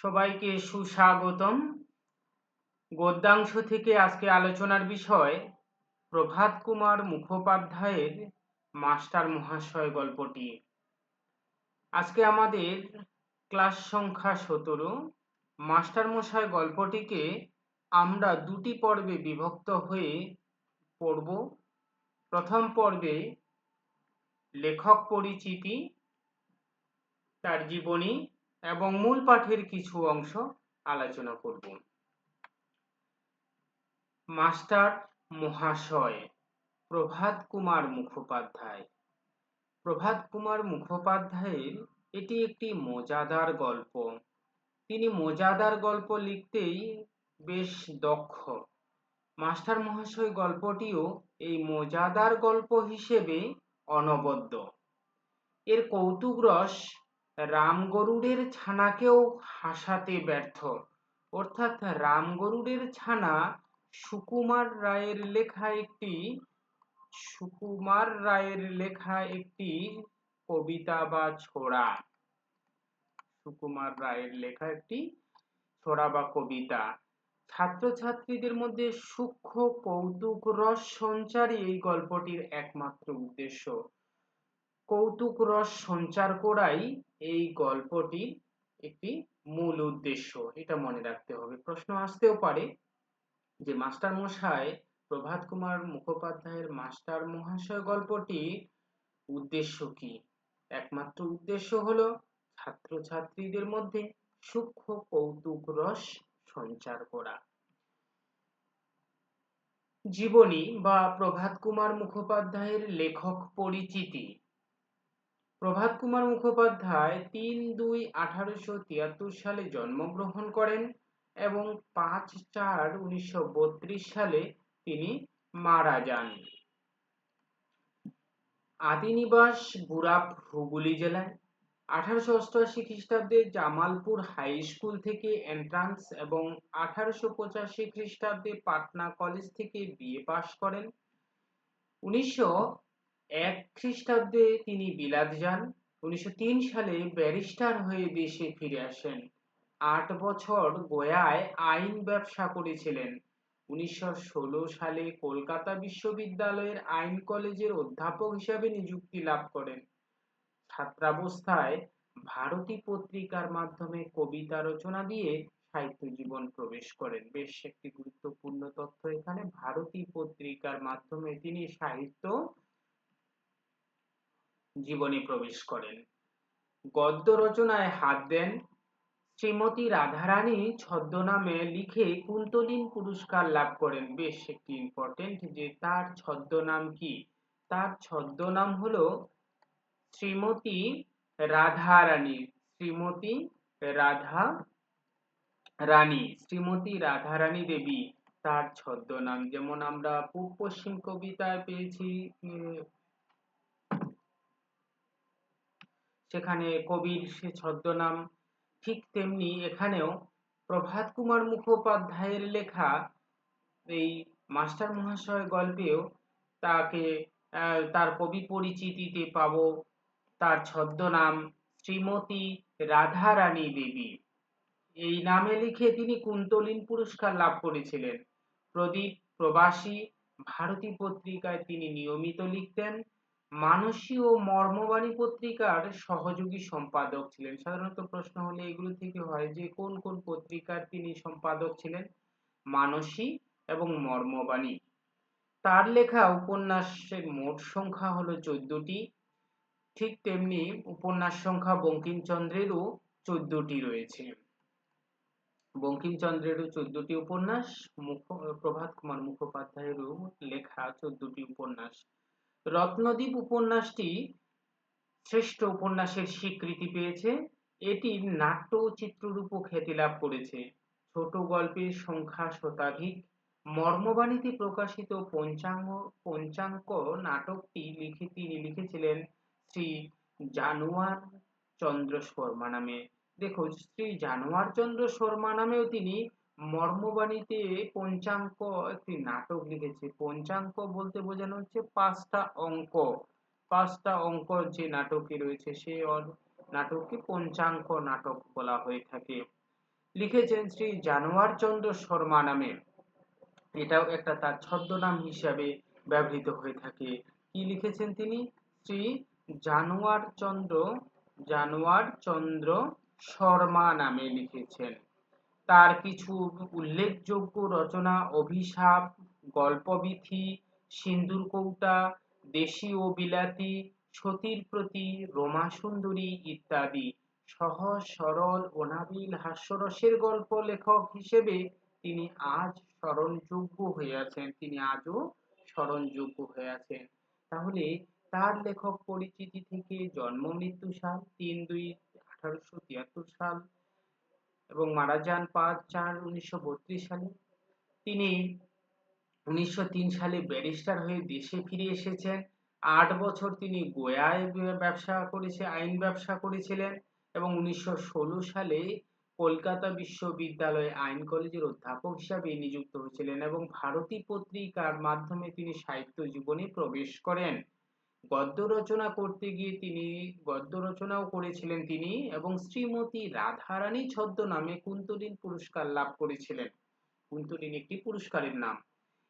সবাইকে সুস্বাগতম। গদ্যাংশ থেকে আজকে আলোচনার বিষয় প্রভাত কুমার মুখোপাধ্যায়ের মাস্টার মহাশয় গল্পটি। আজকে আমাদের ক্লাস সংখ্যা সতেরো, মাস্টার মশাই গল্পটিকে আমরা দুটি পর্বে বিভক্ত হয়ে পড়ব। প্রথম পর্বে লেখক পরিচিতি, তার জীবনী এবং মূল পাঠের কিছু অংশ আলোচনা করব। মাস্টার মহাশয় প্রভাত কুমার মুখোপাধ্যায়। প্রভাত কুমার মুখোপাধ্যায়ের এটি একটি মজাদার গল্প। তিনি মজাদার গল্প লিখতেই বেশ দক্ষ। মাস্টার মহাশয় গল্পটিও এই মজাদার গল্প হিসেবে অনবদ্য। এর কৌতুক রস রামগরুড়ের ছানাকেও হাসাতে ব্যর্থ। অর্থাৎ রামগরুড়ের ছানা সুকুমার রায়ের লেখা একটি, সুকুমার রায়ের লেখা একটি কবিতা বা ছোড়া। সুকুমার রায়ের লেখা একটি ছোড়া বা কবিতা। ছাত্রছাত্রীদের মধ্যে সূক্ষ্ম কৌতুক রস সঞ্চারই এই গল্পটির একমাত্র উদ্দেশ্য। কৌতুক রস সঞ্চার করাই এই গল্পটি একটি মূল উদ্দেশ্য। এটা মনে রাখতে হবে। প্রশ্ন আসতেও পারে যে মাস্টার মশাই প্রভাত কুমার মুখোপাধ্যায়ের মাস্টার মহাশয় গল্পটি উদ্দেশ্য কি? একমাত্র উদ্দেশ্য হলো ছাত্রছাত্রীদের মধ্যে সূক্ষ্ম কৌতুক রস সঞ্চার করা। জীবনী বা প্রভাত কুমার মুখোপাধ্যায়ের লেখক পরিচিতি প্রভাত কুমার মুখোপাধ্যায় তিন দুই আঠারোশো তিয়াত্তর সালে জন্মগ্রহণ করেন এবং পাঁচ চার উনিশশো সালে তিনি মারা যান। আদিনিবাস গুরাপ হুগলি জেলায় আঠারোশো অষ্টআশি খ্রিস্টাব্দে জামালপুর হাই স্কুল থেকে এন্ট্রান্স এবং আঠারোশো পঁচাশি খ্রিস্টাব্দে পাটনা কলেজ থেকে বিএ পাশ করেন। উনিশশো এক খ্রিস্টাব্দে তিনি বিলাত যান। উনিশশো সালে ব্যারিস্টার হয়ে দেশে ফিরে আসেন। আট বছর গোয়ায় আইন ব্যবসা করেছিলেন। উনিশশো সালে কলকাতা বিশ্ববিদ্যালয়ের আইন কলেজের অধ্যাপক হিসাবে নিযুক্তি লাভ করেন। ছাত্রাবস্থায় ভারতী পত্রিকার মাধ্যমে কবিতা রচনা দিয়ে সাহিত্য জীবন প্রবেশ করেন। বেশ একটি গুরুত্বপূর্ণ তথ্য এখানে। ভারতী পত্রিকার মাধ্যমে তিনি সাহিত্য জীবনে প্রবেশ করেন। গদ্য রচনায় হাত দেন শ্রীমতী রাধারানী ছদ্মনামে লিখে কুন্তলিন পুরস্কার লাভ করেন। বেশ একটি ইম্পর্টেন্ট যে তার ছদ্মনাম কি? তার ছদ্মনাম হলো শ্রীমতী রাধারানী। শ্রীমতী রাধা রানী শ্রীমতী রাধারানী দেবী, তার ছদ্মনাম। যেমন আমরা পশ্চিম কবিতায় পেয়েছি সেখানে কবির সে ছদ্মনাম ঠিক তেমনি এখানেও প্রভাত কুমার মুখোপাধ্যায়ের লেখা এই মাস্টার মহাশয় গল্পেও তাকে তার কবি পরিচিতিতে পাব তার ছদ্মনাম শ্রীমতী রাধারানী দেবী। এই নামে লিখে তিনি কুন্তলিন পুরস্কার লাভ করেছিলেন। প্রদীপ প্রবাসী ভারতী পত্রিকায় তিনি নিয়মিত লিখতেন। মানসী ও মর্মবাণী পত্রিকার সহযোগী সম্পাদক ছিলেন। সাধারণত প্রশ্ন হলে এগুলো থেকে হয় যে, কোন কোন পত্রিকার তিনি সম্পাদক ছিলেন? মানসী এবং মর্মবাণী। তার লেখা উপন্যাসের মোট সংখ্যা হলো চোদ্দটি। ঠিক তেমনি উপন্যাস সংখ্যা বঙ্কিমচন্দ্রেরও চোদ্দটি রয়েছে। বঙ্কিমচন্দ্রেরও চোদ্দটি উপন্যাস, মুখ, প্রভাত কুমার মুখোপাধ্যায়েরও লেখা চোদ্দটি উপন্যাস। রত্নদ্বীপ উপন্যাসটি শ্রেষ্ঠ উপন্যাসের স্বীকৃতি পেয়েছে। এটি নাট্য ও চিত্ররূপ খ্যাতি লাভ করেছে। ছোট গল্পের সংখ্যা শতাধিক। মর্মবাণীতে প্রকাশিত পঞ্চাঙ্গ, পঞ্চাঙ্ক নাটকটি লিখে, তিনি লিখেছিলেন শ্রী জানুয়ার চন্দ্র শর্মা নামে। দেখো শ্রী জানোয়ার চন্দ্র শর্মা নামেও তিনি মর্মবাণীতে পঞ্চাঙ্ক একটি নাটক লিখেছে। পঞ্চাঙ্ক বলতে বোঝানো হচ্ছে পাঁচটা অঙ্ক। পাঁচটা অঙ্ক যে নাটকটি রয়েছে, সে নাটককে পঞ্চাঙ্ক নাটক বলা হয়ে থাকে। লিখেছেন শ্রী জানোয়ার চন্দ্র শর্মা নামে। এটাও একটা তার ছদ্মনাম হিসাবে ব্যবহৃত হয়ে থাকে। কি লিখেছেন তিনি? শ্রী জানোয়ার চন্দ্র জানোয়ার চন্দ্র শর্মা নামে লিখেছেন। তার কিছু উল্লেখযোগ্য রচনা অভিশাপ গল্পবিথি সিন্দুর কৌটা, দেশি ও বিলাতি, সতীর প্রতি রোমা সুন্দরী ইত্যাদি। সহজ সরল অনাবিল হাস্যরসের গল্প লেখক হিসেবে তিনি আজ স্মরণযোগ্য হয়ে আছেন। তিনি আজও স্মরণযোগ্য হয়ে আছেন। তাহলে তার লেখক পরিচিতি থেকে জন্ম, মৃত্যু সাল, তিন দুই আঠারোশো তিয়াত্তর সাল এবং মারা যান পাঁচ চার উনিশশো সালে। তিনি উনিশশো তিন সালে ব্যারিস্টার হয়ে দেশে ফিরে এসেছেন। আট বছর তিনি গোয়ায় ব্যবসা করেছে, আইন ব্যবসা করেছিলেন এবং উনিশশো ষোলো সালে কলকাতা বিশ্ববিদ্যালয়ে আইন কলেজের অধ্যাপক হিসাবে নিযুক্ত হয়েছিলেন এবং ভারতী পত্রিকার মাধ্যমে তিনি সাহিত্য জীবনে প্রবেশ করেন। গদ্য রচনা করতে গিয়ে তিনি গদ্য রচনাও করেছিলেন তিনি এবং শ্রীমতী রাধারানী ছদ্ম নামে কুন্তলিন পুরস্কার লাভ করেছিলেন। কুন্তলিন একটি পুরস্কারের নাম।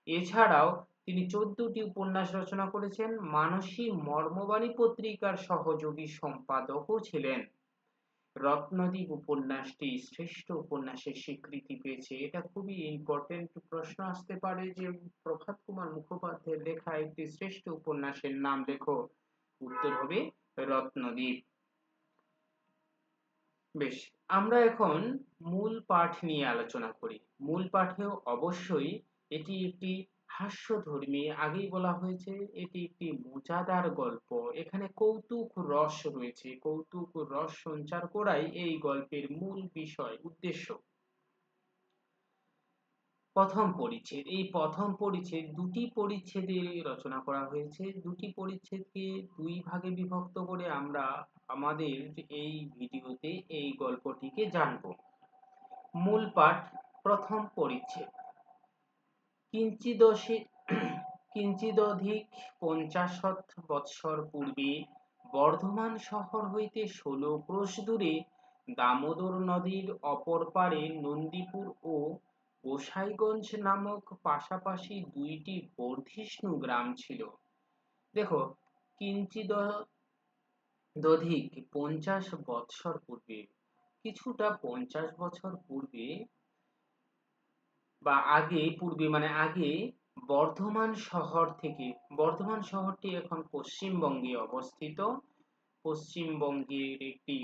এছাড়াও তিনি চোদ্দটি উপন্যাস রচনা করেছেন। মানসী মর্মবাণী পত্রিকার সহযোগী সম্পাদকও ছিলেন। রত্নদ্বীপ উপন্যাসটি শ্রেষ্ঠ উপন্যাসের স্বীকৃতি পেয়েছে। এটা খুবই ইম্পর্টেন্ট প্রশ্ন আসতে পারে যে প্রভাত কুমার মুখোপাধ্যায়ের লেখা একটি শ্রেষ্ঠ উপন্যাসের নাম লেখো। উত্তর হবে রত্নদ্বীপ বেশ, আমরা এখন মূল পাঠ নিয়ে আলোচনা করি। মূল পাঠেও অবশ্যই এটি একটি হাস্যধর্মী আগেই বলা হয়েছে, এটি একটি মজাদার গল্প। এখানে কৌতুক রস রয়েছে। কৌতুক রস সঞ্চার করাই এই গল্পের মূল বিষয়, উদ্দেশ্য। প্রথম পরিচ্ছেদ। এই প্রথম পরিচ্ছেদ, দুটি পরিচ্ছেদে রচনা করা হয়েছে। দুটি পরিচ্ছেদকে দুই ভাগে বিভক্ত করে আমরা আমাদের এই ভিডিওতে এই গল্পটিকে জানব। মূল পাঠ, প্রথম পরিচ্ছেদ। কিঞ্চিদধিক পঞ্চাশত বৎসর পূর্বে বর্ধমান শহর হইতে ষোলো ক্রোশ দূরে দামোদর নদীর অপর পারে নন্দীপুর ও গোসাইগঞ্জ নামক পাশাপাশি দুইটি বর্ধিষ্ণু গ্রাম ছিল। দেখো কিঞ্চিদ দধিক পঞ্চাশ বৎসর পূর্বে, কিছুটা পঞ্চাশ বছর পূর্বে বা আগে, পূর্বে মানে আগে বর্ধমান শহর থেকে, বর্ধমান শহরটি এখন পশ্চিমবঙ্গে অবস্থিত। পশ্চিমবঙ্গের একটি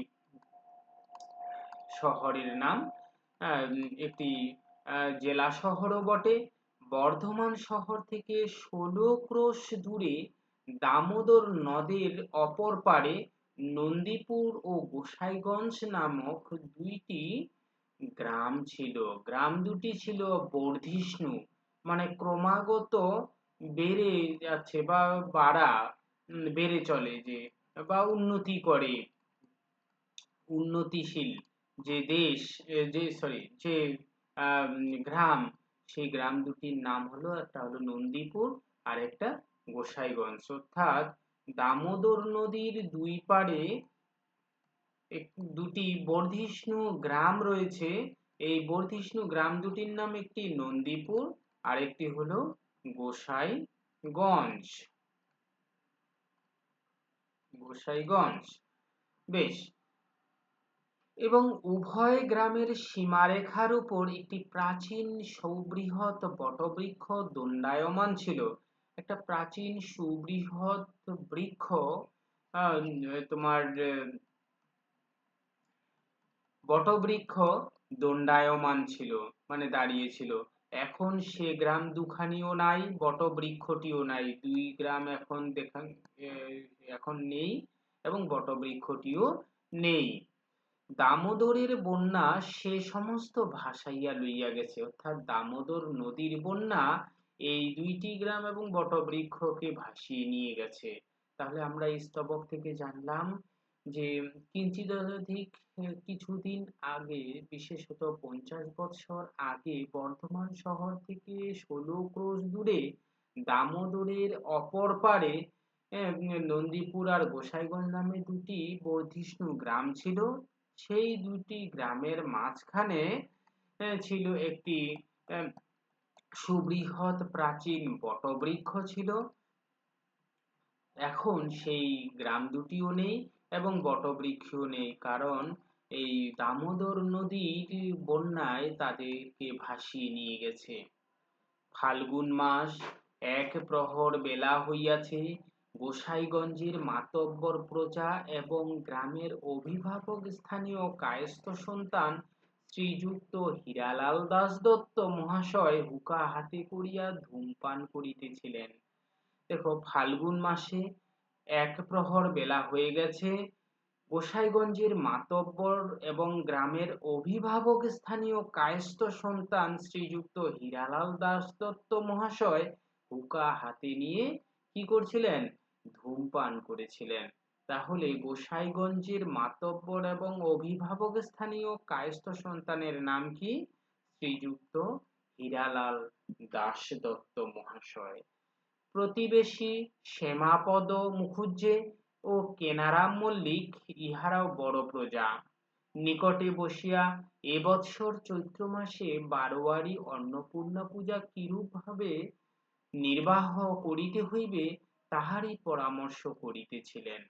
শহরের নাম একটি জেলা শহরও বটে। বর্ধমান শহর থেকে ষোলো ক্রোশ দূরে দামোদর নদের অপর পারে নন্দীপুর ও গোসাইগঞ্জ নামক দুইটি গ্রাম ছিল, গ্রাম দুটি ছিল বর্ধিষ্ণু মানে ক্রমাগত বেড়ে যাচ্ছে বা বাড়া বেড়ে চলে যে, বা উন্নতি করে। উন্নতিশীল যে দেশ যে সরি যে গ্রাম, সেই গ্রাম দুটির নাম হলো, একটা হলো নন্দীপুর আর একটা গোসাইগঞ্জ। অর্থাৎ দামোদর নদীর দুই পাড়ে দুটি বর্ধিষ্ণু গ্রাম রয়েছে। এই বর্ধিষ্ণু গ্রাম দুটির নাম একটি নন্দীপুর আর একটি হলো গোসাইগঞ্জ। গোসাইগঞ্জ, বেশ। এবং উভয় গ্রামের সীমারেখার উপর একটি প্রাচীন সৌবৃহৎ বটবৃক্ষ দণ্ডায়মান ছিল। একটা প্রাচীন সুবৃহৎ বৃক্ষ তোমার বটবৃক্ষ দণ্ডায়মান ছিল মানে দাঁড়িয়েছিল এখন সে গ্রাম দুখানিও নাই, বটবৃক্ষটিও নাই। দুই গ্রাম এখন দেখা এখন নেই এবং বটবৃক্ষটিও নেই। দামোদরের বন্যা সে সমস্ত ভাসাইয়া লইয়া গেছে। অর্থাৎ দামোদর নদীর বন্যা এই দুইটি গ্রাম এবং বটবৃক্ষকে ভাসিয়ে নিয়ে গেছে। তাহলে আমরা এই স্তবক থেকে জানলাম যে কিঞ্চিদধিক কিছুদিন আগে, বিশেষত পঞ্চাশ বছর আগে বর্ধমান শহর থেকে ষোলো ক্রোশ দূরে দামোদরের অপর পারে নন্দীপুর আর গোসাইগঞ্জ নামে দুটি বর্ধিষ্ণু গ্রাম ছিল। সেই দুটি গ্রামের মাঝখানে ছিল একটি সুবৃহৎ প্রাচীন বটবৃক্ষ ছিল। এখন সেই গ্রাম দুটিও নেই। এবং বটবৃক্ষও নেই, কারণ এই দামোদর নদীর বন্যায় তাদেরকে ভাসিয়ে নিয়ে গেছে। ফাল্গুন মাস এক প্রহর বেলা হইয়াছে, গোসাইগঞ্জের মাতব্বর প্রজা এবং গ্রামের অভিভাবক স্থানীয় কায়স্থ সন্তান শ্রীযুক্ত হীরালাল দাস দত্ত মহাশয় হুকা হাতে করিয়া ধূমপান করিতেছিলেন। দেখো, ফাল্গুন মাসে এক প্রহর বেলা হয়ে গেছে। গোসাইগঞ্জের মাতব্বর এবং গ্রামের অভিভাবক স্থানীয় কায়স্থ সন্তান শ্রীযুক্ত হীরালাল দাস দত্ত মহাশয় হুকা হাতে নিয়ে কি করছিলেন? ধূমপান করেছিলেন। তাহলে গোসাইগঞ্জের মাতব্বর এবং অভিভাবক স্থানীয় কায়স্থ সন্তানের নাম কি? শ্রীযুক্ত হীরালাল দাস দত্ত মহাশয়। প্রতিবেশী শ্যামাপদ মুখুজ্জে ও কেনারাম মল্লিক ইহারাও বড় প্রজা। নিকটে বসিয়া এবৎসর চৈত্র মাসে বারোয়ারি অন্নপূর্ণা পূজা কিরূপ ভাবে নির্বাহ করিতে হইবে তাহারই পরামর্শ করিতেছিলেন।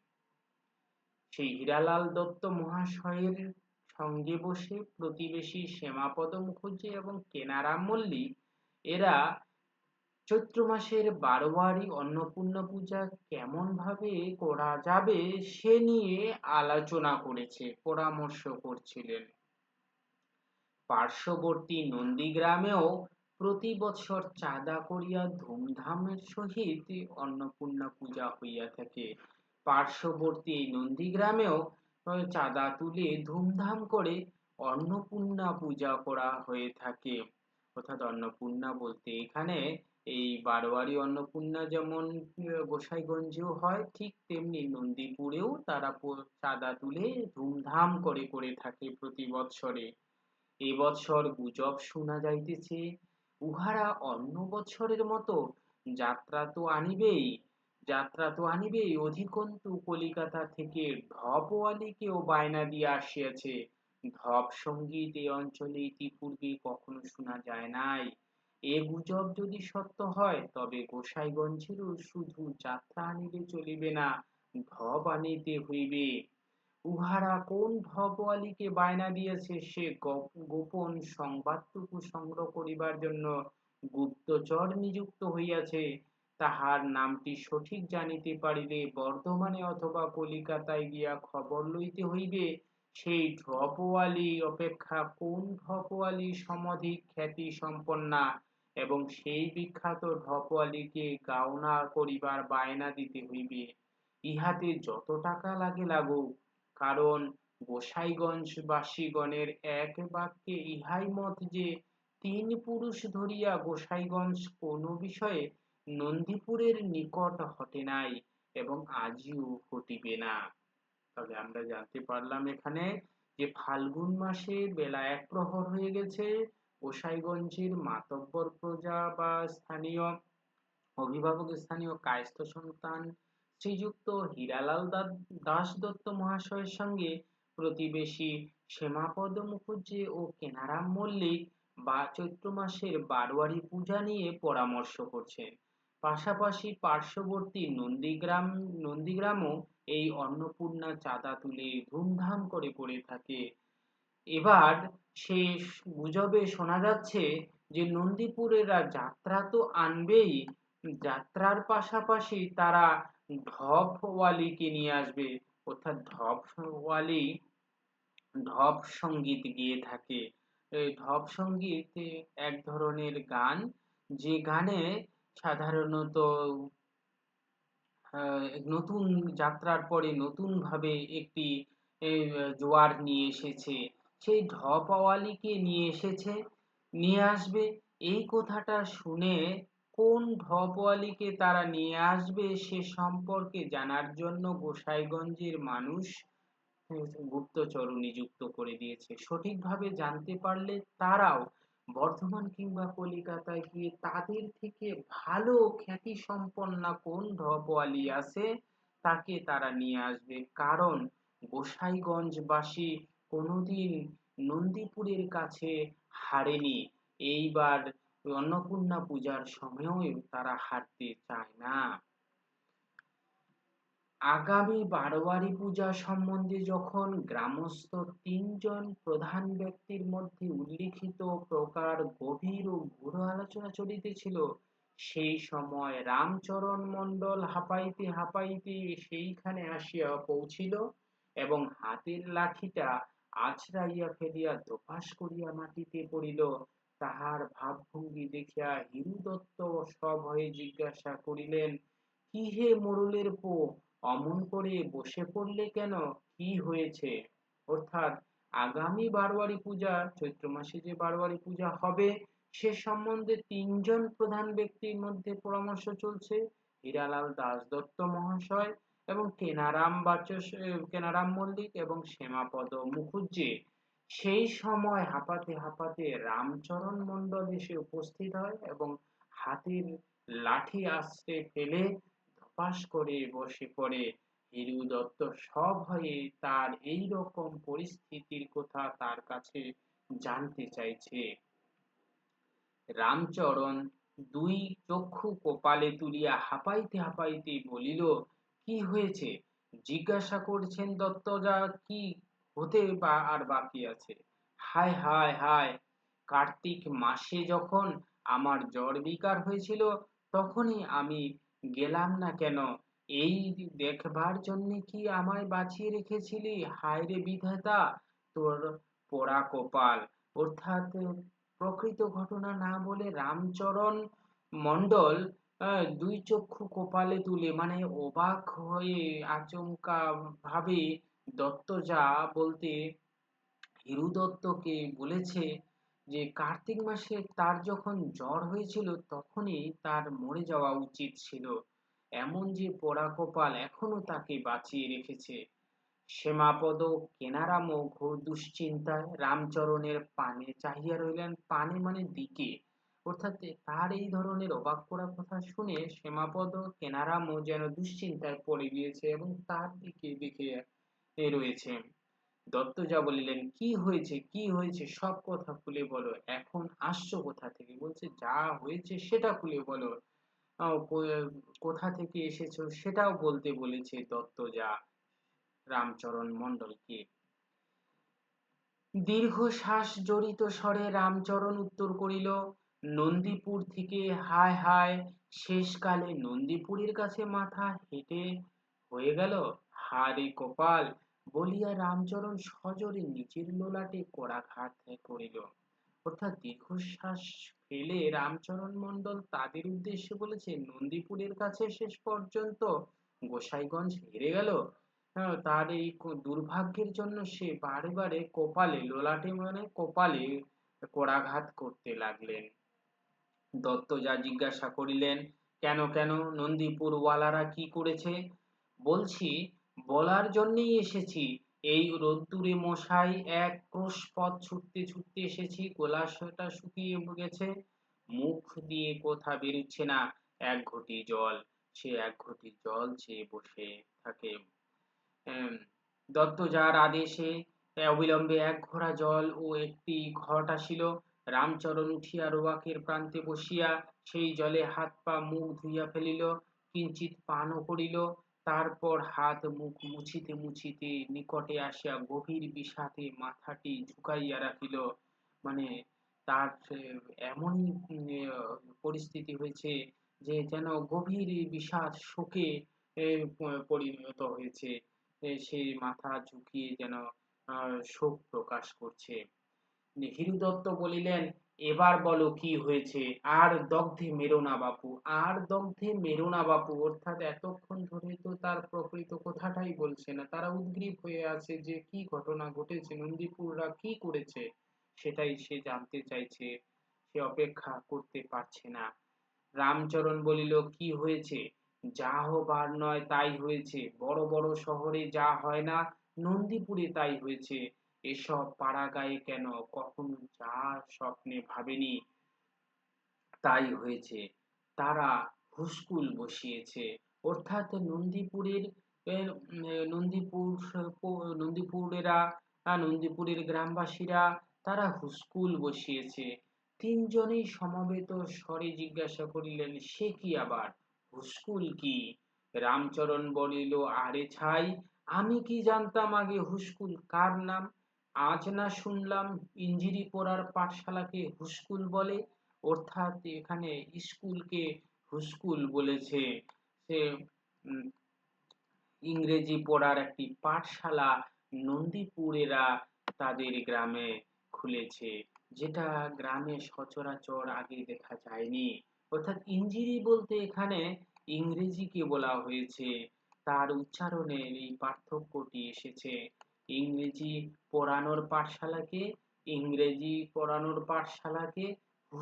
সেই হীরালাল দত্ত মহাশয়ের সঙ্গে বসে প্রতিবেশী শ্যামাপদ মুখুজ্জে এবং কেনারাম মল্লিক এরা চৈত্র মাসের বারোয়ারি অন্নপূর্ণা পূজা কেমন ভাবে করা যাবে সে নিয়ে আলোচনা করেছে, পরামর্শ করছিলেন। পার্শ্ববর্তী নন্দীগ্রামেও প্রতি বছর চাঁদা করিয়া ধুমধামের সহিত অন্নপূর্ণা পূজা হইয়া থাকে। পার্শ্ববর্তী এই নন্দীগ্রামেও চাঁদা তুলে ধুমধাম করে অন্নপূর্ণা পূজা করা হয়ে থাকে। অর্থাৎ অন্নপূর্ণা বলতে এখানে এই বারোয়ারি অন্নপূর্ণা যেমন গোসাইগঞ্জেও হয়, ঠিক তেমনি নন্দীপুরেও তারা চাঁদা তুলে ধুমধাম করে করে থাকে প্রতি বৎসরে। এবছর গুজব শোনা যাইতেছে, উহারা অন্য বছরের মতো। যাত্রা তো আনিবেই, যাত্রা তো আনিবেই, অধিকন্তু কলিকাতা থেকে ঢপওয়ালিকেও বায়না দিয়ে আসিয়াছে। ঢপ সংগীত এই অঞ্চলে ইতিপূর্বে কখনো শোনা যায় নাই। এ গুজব যদি সত্য হয়, তবে গোসাইগঞ্জেরও শুধু যাত্রা আনিলে চলিবে না ঢপ আনিতে হইবে। উহারা কোন ঢপওয়ালিকে বায়না দিয়েছে, সে গোপন সংবাদটুকু সংগ্রহ করিবার জন্য গুপ্তচর নিযুক্ত হইয়াছে। তাহার নামটি সঠিক জানিতে পারিলে বর্ধমানে অথবা কলিকাতায় গিয়া খবর লইতে হইবে, সেই ঢপওয়ালি অপেক্ষা কোন ঢপওয়ালি সমাধিক খ্যাতি সম্পন্না এবং সেই বিখ্যাত ঢপওয়ালিকে গাওনা করিবার বায়না দিতে হইবে। ইহাতে যত টাকা লাগে লাগুক, কারণ গোসাইগঞ্জবাসীগণের এক বাক্যে ইহাই মত যে, তিন পুরুষ ধরিয়া গোসাইগঞ্জ কোনো বিষয়ে নন্দীপুরের নিকট হটে নাই এবং আজিও হটিবে না। তবে আমরা জানতে পারলাম এখানে যে ফাল্গুন মাসে বেলা এক প্রহর হয়ে গেছে গোসাইগঞ্জের মাতব্বর প্রজা বা স্থানীয় অভিভাবক স্থানীয় কায়স্থ সন্তান শ্রীযুক্ত হীরালাল দাস দত্ত মহাশয়ের সঙ্গে প্রতিবেশী শ্যামাপদ মুখুজ্জে ও কেনারাম মল্লিক বা চৈত্র মাসের বারোয়ারি পূজা নিয়ে পরামর্শ করছেন। পাশাপাশি পার্শ্ববর্তী নন্দীগ্রাম, নন্দীগ্রামও এই অন্নপূর্ণা চাঁদা তুলে ধুমধাম করে পড়ে থাকে। এবার সে গুজবে শোনা যাচ্ছে যে নন্দীপুরেরা যাত্রা তো আনবেই। যাত্রার পাশাপাশি তারা ঢপওয়ালিকে নিয়ে আসবে। অর্থাৎ ঢপওয়ালি ঢপ সংগীত গিয়ে থাকে। এই ঢপ সংগীত এক ধরনের গান, যে গানে সাধারণত নতুন যাত্রার পরে নতুন ভাবে একটি জোয়ার নিয়ে এসেছে। সেই ঢপওয়ালিকে নিয়ে এসেছে, নিয়ে আসবে। এই কথাটা শুনে কোন ঢপওয়ালিকে তারা নিয়ে আসবে সে সম্পর্কে জানার জন্য গোসাইগঞ্জের মানুষ গুপ্তচর নিযুক্ত করে দিয়েছে। সঠিকভাবে জানতে পারলে তারাও বর্ধমান কিংবা কলিকাতায় গিয়ে তাদের থেকে ভালো খ্যাতি সম্পন্না কোন ঢপওয়ালি আছে তাকে তারা নিয়ে আসবে। কারণ গোসাইগঞ্জবাসী কোনোদিন নন্দীপুরের কাছে হারেনি। এইবার অন্নপূর্ণা পূজার সময়ও তারা হারতে চায় না। আগামী বারোয়ারি পূজা সম্বন্ধে যখন গ্রামস্থ তিনজন প্রধান ব্যক্তির মধ্যে উল্লিখিত প্রকার গভীর ও গূঢ় আলোচনা চলিতেছিল, সেই সময় রামচরণ মণ্ডল হাঁপাইতে হাঁপাইতে সেইখানে আসিয়া পৌঁছিল এবং হাতের লাঠিটা আছড়াইয়া ফেলিয়া দোপাস করিয়া মাটিতে পড়িল। তাহার ভাবভঙ্গি দেখিয়া হিরু দত্ত সভয়ে জিজ্ঞাসা করিলেন, কি হে মোড়লের পো, অমন করে বসে পড়লে কেন? কি হয়েছে? অর্থাৎ, আগামী বারোয়ারি পূজা, চৈত্র মাসে যে বারোয়ারি পূজা হবে, সে সম্বন্ধে তিনজন প্রধান ব্যক্তির মধ্যে পরামর্শ চলছে। হীরালাল দাস দত্ত মহাশয় এবং কেনারাম বাচস কেনারাম মল্লিক এবং শ্যামাপদ মুখুজ্জি। সেই সময় হাঁপাতে হাঁপাতে রামচরণ মণ্ডল এসে উপস্থিত হয় এবং হাতির লাঠি আসতে ফেলে ধপাস করে বসে পড়ে। হিরু দত্ত সব হয়ে তার এই রকম পরিস্থিতির কথা তার কাছে জানতে চাইছে। রামচরণ দুই চক্ষু কপালে তুলিয়া হাঁপাইতে হাঁপাইতে বলিল কি হয়েছে? জিজ্ঞাসা করছেন দত্তজা কি হতে বা আর বাকি আছে। হায় হায় হায়, কার্তিক মাসে যখন আমার জ্বর বিকার হয়েছিল, তখনই আমি গেলাম না কেন? এই দেখবার জন্য কি আমায় বাঁচিয়ে রেখেছিলি? হায় রে বিধাতা, তোর পোড়া কপাল। অর্থাৎ প্রকৃত ঘটনা না বলে রামচরণ মণ্ডল দুই চক্ষু কপালে তুলে মানে অবাক হয়ে আচমকা ভাবে দত্ত যা বলতে হিরু দত্তকে বলেছে যে, কার্তিক মাসে তার যখন জ্বর হয়েছিল তখনই তার মরে যাওয়া উচিত ছিল। এমন যে পোড়া কপাল এখনও তাকে বাঁচিয়ে রেখেছে। শ্যামাপদ কেনারামও ঘোর দুশ্চিন্তায় রামচরণের পানে চাহিয়া রইলেন। পানে মানে দিকে। অর্থাৎ তার এই ধরনের অবাক করা কথা শুনে শ্যামাপদ কেনারামও যেন দুশ্চিন্তায় পড়ে গিয়েছে এবং তার দিকে দেখে রয়েছে। দত্ত যা বলিলেন, কি হয়েছে? কি হয়েছে? সব কথা খুলে বলো। এখন আসছো কোথা থেকে? বলছে, যা হয়েছে সেটা খুলে বলো। কোথা থেকে এসেছ সেটাও বলতে বলেছে দত্ত যা রামচরণ মণ্ডলকে। দীর্ঘশ্বাস জড়িত স্বরে রামচরণ উত্তর করিল নন্দীপুর থেকে হায় হায় শেষকালে নন্দীপুরের কাছে মাথা হেঁটে হয়ে গেল। হারে কপাল বলিয়া রামচরণ সজরে নিচের লোলাটে করাঘাত করিল অর্থাৎ দীর্ঘশ্বাস ফেলে রামচরণ মণ্ডল তাদের উদ্দেশ্যে বলেছে, নন্দীপুরের কাছে শেষ পর্যন্ত গোসাইগঞ্জ হেরে গেল। তার এই দুর্ভাগ্যের জন্য সে বারে বারে কপালে, লোলাটে মানে কপালে করাঘাত করতে লাগলেন। দত্ত যা জিজ্ঞাসা করিলেন, কেন কেন? নন্দীপুর ওয়ালারা কি করেছে? বলছি, বলার জন্যই এসেছি। এই রোদ্দুরে মশাই এক ক্রোশ পথ ছুটতে ছুটতে এসেছি গোলাশটা শুকিয়ে গেছে। মুখ দিয়ে কথা বেরুচ্ছে না, এক ঘটি জল। সে এক ঘটি জল চেয়ে বসে থাকে। দত্ত যার আদেশে অবিলম্বে এক ঘোড়া জল ও একটি ঘট আসিল। রামচরণ উঠিয়া রোয়াকের প্রান্তে বসিয়া সেই জলে হাত পা মুখ ধুইয়া ফেলিল কিঞ্চিত পানও করিল, তারপর হাত মুখ মুছিতে মুছিতে নিকটে আসিয়া গভীর বিষাদে মাথাটি ঝুঁকাইয়া রাখিল। মানে তার এমনই পরিস্থিতি হয়েছে যে যেন গভীর বিষাদ শোকে পরিণত হয়েছে। সে মাথা ঝুঁকিয়ে যেন শোক প্রকাশ করছে। হিরু দত্ত বলিলেন, এবার বলো কি হয়েছে? আর দগ্ধে মেরো না বাপু, আর দগ্ধে মেরো না বাপু। অর্থাৎ এতক্ষণ ধরে তো তার প্রকৃত কথাটাই বলছে না। তারা উদ্গ্রীব হয়ে আছে যে কি ঘটনা ঘটেছে, নন্দীপুররা কি করেছে, সেটাই সে জানতে চাইছে। সে অপেক্ষা করতে পারছে না। রামচরণ বলিল, কি হয়েছে? যা হবার নয় তাই হয়েছে। বড় বড় শহরে যা হয় না, নন্দীপুরে তাই হয়েছে। এসব পাড়া গায়ে কেন? কখনো যা স্বপ্নে ভাবেনি তাই হয়েছে। তারা হুস্কুল বসিয়েছে। অর্থাৎ নন্দীপুরের নন্দীপুর নন্দীপুরেরা নন্দীপুরের গ্রামবাসীরা তারা হুস্কুল বসিয়েছে। তিনজনেই সমবেত স্বরে জিজ্ঞাসা করিলেন, সে কি আবার? হুস্কুল কি? রামচরণ বলিল, আরে ছাই, আমি কি জানতাম আগে হুস্কুল কার নাম? আজ না শুনলাম ইঞ্জিরি পড়ার পাঠশালাকে হুস্কুল বলে? অর্থাৎ এখানে স্কুলকে হুস্কুল বলেছে। সে ইংরেজি পড়ার একটি পাঠশালা নন্দীপুরেরা তাদের গ্রামে খুলেছে, যেটা গ্রামে সচরাচর আগে দেখা যায়নি। অর্থাৎ ইঞ্জিরি বলতে এখানে ইংরেজিকে বলা হয়েছে। তার উচ্চারণের এই পার্থক্যটি এসেছে। ইংরেজি পড়ানোর পাঠশালাকে, ইংরেজি পড়ানোর পাঠশালাকে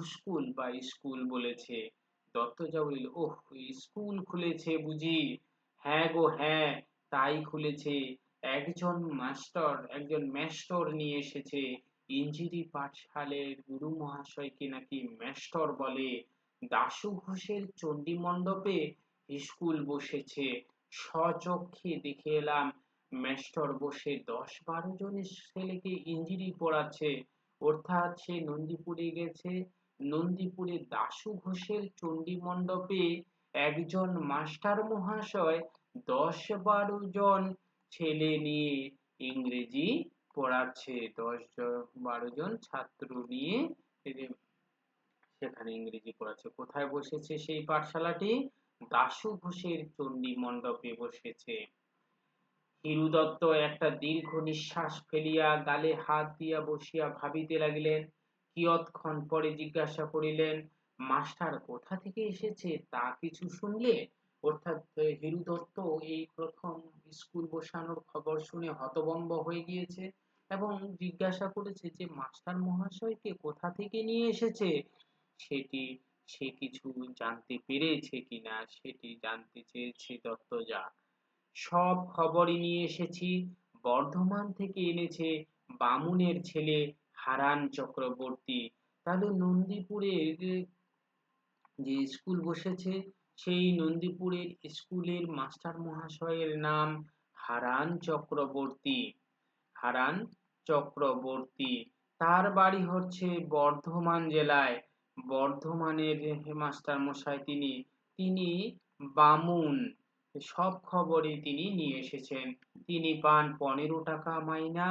স্কুল বা স্কুল বলেছে। দত্তজা বলিল ওহ, স্কুল খুলেছে বুঝি? হ্যাঁ গো হ্যাঁ তাই খুলেছে। একজন মাস্টার, একজন ম্যাস্টর নিয়ে এসেছে। ইঞ্জিরি পাঠশালের গুরু মহাশয়কে নাকি ম্যাস্টর বলে? দাশু ঘোষের চণ্ডী মণ্ডপে স্কুল বসেছে। স্বচক্ষে দেখে এলাম। ম্যাস্টর বসে দশ বারো জনের ছেলেকে ইঞ্জিরি পড়াচ্ছে। অর্থাৎ সে নন্দীপুরে গেছে। নন্দীপুরে দাশু ঘোষের চণ্ডী মণ্ডপে একজন মাস্টার মহাশয় দশ বারো জন ছেলে নিয়ে ইংরেজি পড়াচ্ছে। দশ বারো জন ছাত্র নিয়ে সেখানে ইংরেজি পড়াচ্ছে। কোথায় বসেছে সেই পাঠশালাটি? দাশু ঘোষের চণ্ডী মণ্ডপে বসেছে। হিরু দত্ত একটা দীর্ঘ নিঃশ্বাস ফেলিয়া গালে হাত দিয়া বসিয়া ভাবিতে লাগিলেন, কিয়ৎক্ষণ পরে জিজ্ঞাসা করিলেন, মাস্টার, কোথা থেকে এসেছে? তা কিছু শুনলে? অর্থাৎ হিরু দত্ত এই প্রথম স্কুল বসানোর খবর শুনে হতভম্ব হয়ে গিয়েছে এবং জিজ্ঞাসা করেছে যে, মাস্টার মহাশয়কে কোথা থেকে নিয়ে এসেছে? সেটি, সে কিছু জানতে পেরেছে কিনা, সেটি জানতে চেয়েছে দত্তজা সব খবরই নিয়ে এসেছি। বর্ধমান থেকে এনেছে বামুনের ছেলে হারান চক্রবর্তী। তাহলে নন্দীপুরের যে স্কুল বসেছে, সেই নন্দীপুরের স্কুলের মাস্টার মহাশয়ের নাম হারান চক্রবর্তী। হারান চক্রবর্তী। তার বাড়ি হচ্ছে বর্ধমান জেলায়। বর্ধমানের মাস্টার মশাই তিনি তিনি বামুন। সব খবরই তিনি নিয়ে এসেছেন। তিনি পান পনেরো টাকা মাইনা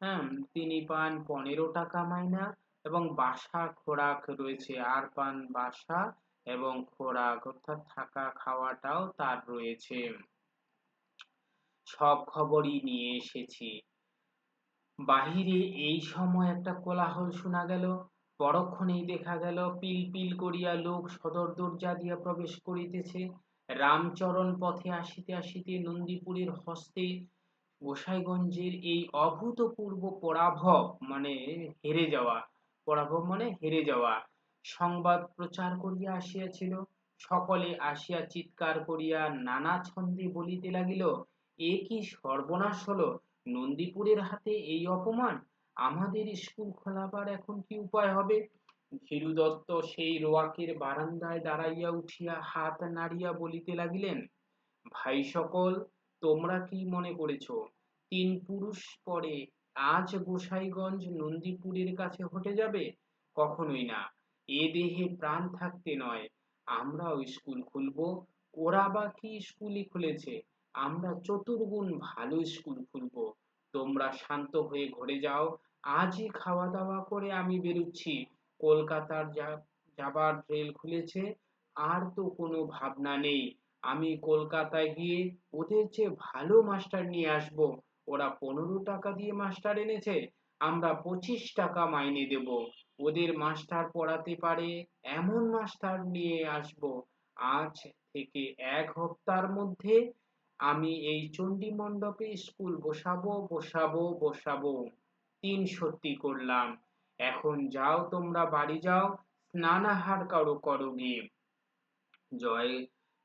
হ্যাঁ তিনি পান পনেরো টাকা মাইনা এবং বাসা খোরাক রয়েছে। আর পান বাসা এবং খোরাক, অর্থাৎ থাকা খাওয়াটাও তার রয়েছে। সব খবরই নিয়ে এসেছি। বাহিরে এই সময় একটা কোলাহল শোনা গেল। পরক্ষণেই দেখা গেল পিল পিল করিয়া লোক সদর দরজা দিয়া প্রবেশ করিতেছে। রামচরণ পথে আসিতে আসিতে নন্দীপুরের হস্তে গোসাইগঞ্জের এই অভূতপূর্ব পরাভব মানে হেরে যাওয়া, পরাভব মানে হেরে যাওয়া, সংবাদ প্রচার করিয়া আসিয়াছিল। সকলে আসিয়া চিৎকার করিয়া নানা ছন্দে বলিতে লাগিল, এ কি সর্বনাশ হলো? নন্দীপুরের হাতে এই অপমান? আমাদের স্কুল খোলাবার এখন কি উপায় হবে? ধীরু দত্ত সেই রোয়াকের বারান্দায় দাঁড়াইয়া উঠিয়া হাত নাড়িয়া বলিতে লাগিলেন, ভাই সকল, তোমরা কি মনে করেছ, তিন পুরুষ পরে আজ গোসাইগঞ্জ নন্দীপুরের কাছে হটে যাবে? কখনোই না। এ দেহে প্রাণ থাকতে নয়। আমরাও স্কুল খুলব। ওরা বা কি স্কুলই খুলেছে? আমরা চতুর্গুণ ভালো স্কুল খুলব। তোমরা শান্ত হয়ে ঘরে যাও। আজই খাওয়া দাওয়া করে আমি বেরুচ্ছি। কলকাতার যাবার রেল খুলেছে, আর তো কোনো ভাবনা নেই। আমি কলকাতায় গিয়ে ওদের চেয়ে ভালো মাস্টার নিয়ে আসব। ওরা পনেরো টাকা দিয়ে মাস্টার এনেছে, আমরা পঁচিশ টাকা মাইনে দেব। ওদের মাস্টার পড়াতে পারে এমন মাস্টার নিয়ে আসব। আজ থেকে এক হপ্তার মধ্যে আমি এই চণ্ডী মণ্ডপে স্কুল বসাবো বসাবো বসাবো। তিন সত্যি করলাম। এখন যাও তোমরা বাড়ি যাও, স্নানাহার করো করো গিয়ে জয়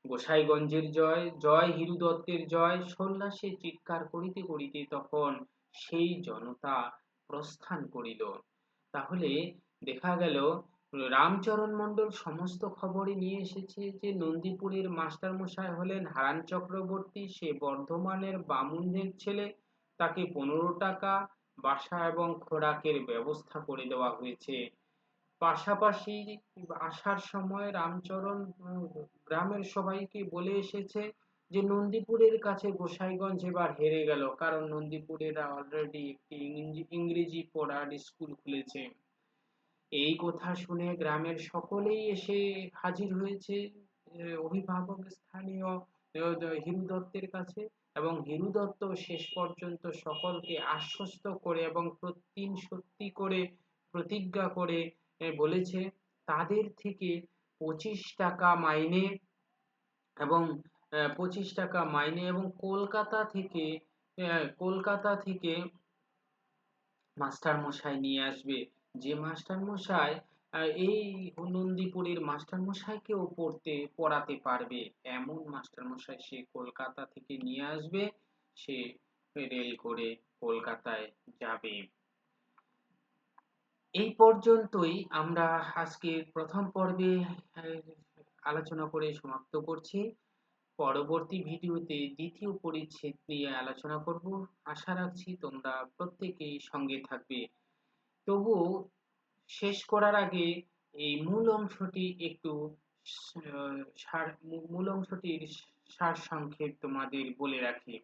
গোসাইগঞ্জের জয় জয় হিরু দত্তের জয়, সন্ন্যাসে চিৎকার করিতে করিতে তখন সেই জনতা প্রস্থান করিল। তাহলে দেখা গেল, রামচরণ মণ্ডল সমস্ত খবরই নিয়ে এসেছে যে নন্দীপুরের মাস্টার মশাই হলেন হারান চক্রবর্তী, সে বর্ধমানের বামুনদের ছেলে, তাকে পনেরো টাকা বাসা এবং খোরাকের ব্যবস্থা করে দেওয়া হয়েছে। পাশাপাশি আসার সময় রামচরণ গ্রামের সবাইকে বলে এসেছে যে, নন্দীপুরের কাছে গোসাইগঞ্জ এবার হেরে গেল, কারণ নন্দীপুরেরা অলরেডি একটি ইংরেজি পড়ার স্কুল খুলেছে। এই কথা শুনে গ্রামের সকলেই এসে হাজির হয়েছে অভিভাবক স্থানীয় হিরু দত্তের কাছে। এবং হিরু দত্ত শেষ পর্যন্ত সকলকে আশ্বস্ত করে এবং প্রতিদিন সত্যি করে প্রতিজ্ঞা করে বলেছে, তাদের থেকে পঁচিশ টাকা মাইনে এবং পঁচিশ টাকা মাইনে এবং কলকাতা থেকে কলকাতা থেকে মাস্টার মশাই নিয়ে আসবে। যে মাস্টার মশাই এই নন্দীপুরের মাস্টার মশাইকেও পড়তে, পড়াতে পারবে। এমন মাস্টার মশাই সে কলকাতা থেকে নিয়ে আসবে, সে রেল করে কলকাতায় যাবে। এই পর্যন্তই আমরা আজকের প্রথম পর্বে আলোচনা করে সমাপ্ত করছি। পরবর্তী ভিডিওতে দ্বিতীয় পরিচ্ছেদ নিয়ে আলোচনা করব। আশা রাখছি তোমরা প্রত্যেকেই সঙ্গে থাকবে। তবু শেষ করার আগে এই মূল অংশটি একটু সার, মূল অংশটির সার সংক্ষেপ তোমাদের বলে রাখি।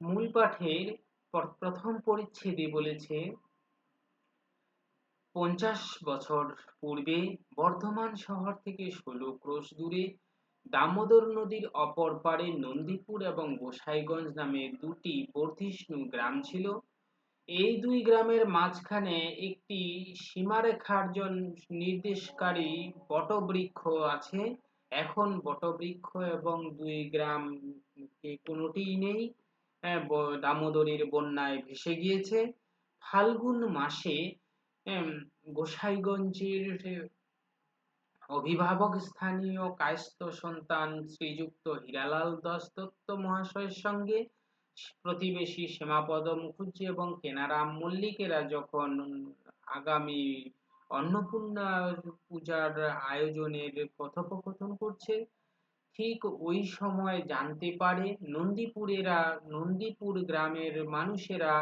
মূল পাঠের প্রথম পরিচ্ছেদে বলেছে, পঞ্চাশ বছর পূর্বে বর্ধমান শহর থেকে ষোলো ক্রোশ দূরে দামোদর নদীর অপর পারে নন্দীপুর এবং গোসাইগঞ্জ নামে দুটি বর্ধিষ্ণু গ্রাম ছিল। এই দুই গ্রামের মাঝখানে একটি সীমারেখার জন নির্দেশকারী বটবৃক্ষ আছে। এখন বটবৃক্ষ এবং দুই গ্রাম কোনোটিই নেই। দামোদরের বন্যায় ভেসে গিয়েছে। ফাল্গুন মাসে গোসাইগঞ্জের অভিভাবক স্থানীয় কায়স্থ সন্তান শ্রীযুক্ত হীরালাল দাস দত্ত মহাশয়ের সঙ্গে প্রতিবেশী শ্যামাপদ মুখুজ্জি এবং কেনারাম মল্লিকেরা যখন আগামী অন্নপূর্ণা পূজার আয়োজনের কথোপকথন করছে, ঠিক ওই সময় জানতে পারে নন্দীপুরেরা, নন্দীপুর গ্রামের মানুষেরা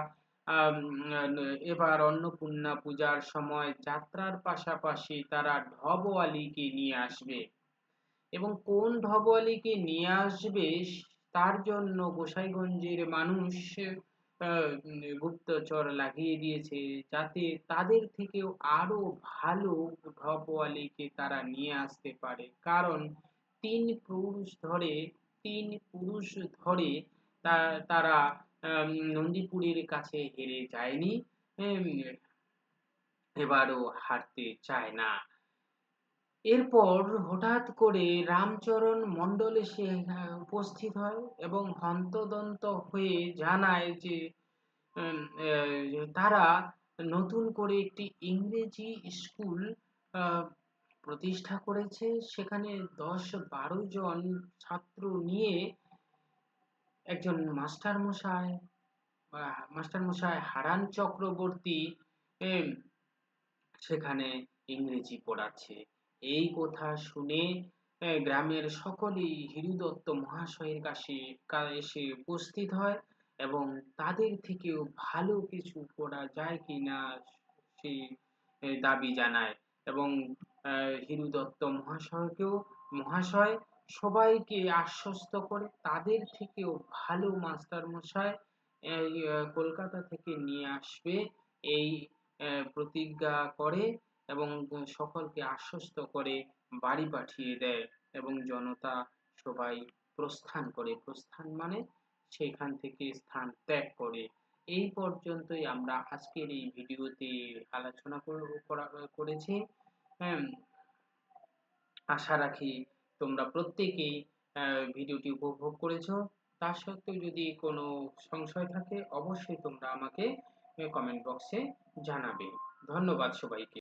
এবার অন্নপূর্ণা পূজার সময় যাত্রার পাশাপাশি তারা ঢবওয়ালিকে নিয়ে আসবে। এবং কোন ঢবওয়ালিকে নিয়ে আসবে তার জন্য গোসাইগঞ্জের মানুষ গুপ্তচর লাগিয়ে দিয়েছে যাতে তাদের থেকেও আরও ভালো ঢপওয়ালিকে তারা নিয়ে আসতে পারে। কারণ তিন পুরুষ ধরে, তিন পুরুষ ধরে তারা নন্দীপুরের কাছে হেরে যায়নি এবারও হারতে চায় না। এরপর হঠাৎ করে রামচরণ মণ্ডল এসে উপস্থিত হয় এবং হন্তদন্ত হয়ে জানায় যে তারা নতুন করে একটি ইংরেজি স্কুল প্রতিষ্ঠা করেছে। সেখানে দশ বারো জন ছাত্র নিয়ে একজন মাস্টার মশাই মাস্টার মশাই হারান চক্রবর্তী সেখানে ইংরেজি পড়াচ্ছে। এই কথা শুনে গ্রামের সকলেই হিরু দত্ত মহাশয়ের কাছে এসে উপস্থিত হয় এবং তাদের থেকেও ভালো কিছু করা যায় কিনা সেই দাবি জানায় এবং হিরু দত্ত মহাশয়কেও, মহাশয় সবাইকে আশ্বস্ত করে তাদের থেকেও ভালো মাস্টার মশাই কলকাতা থেকে নিয়ে আসবে, এই প্রতিজ্ঞা করে এবং সকলকে আশ্বস্ত করে বাড়ি পাঠিয়ে দেয় এবং জনতা সবাই প্রস্থান করে। প্রস্থান মানে সেখান থেকে স্থান ত্যাগ করে। এই পর্যন্তই আমরা আজকের এই ভিডিওতে আলোচনা করেছি। হ্যাঁ আশা রাখি তোমরা প্রত্যেকেই ভিডিওটি উপভোগ করেছ। তা সত্ত্বেও যদি কোনো সংশয় থাকে, অবশ্যই তোমরা আমাকে কমেন্ট বক্সে জানাবে। ধন্যবাদ সবাইকে।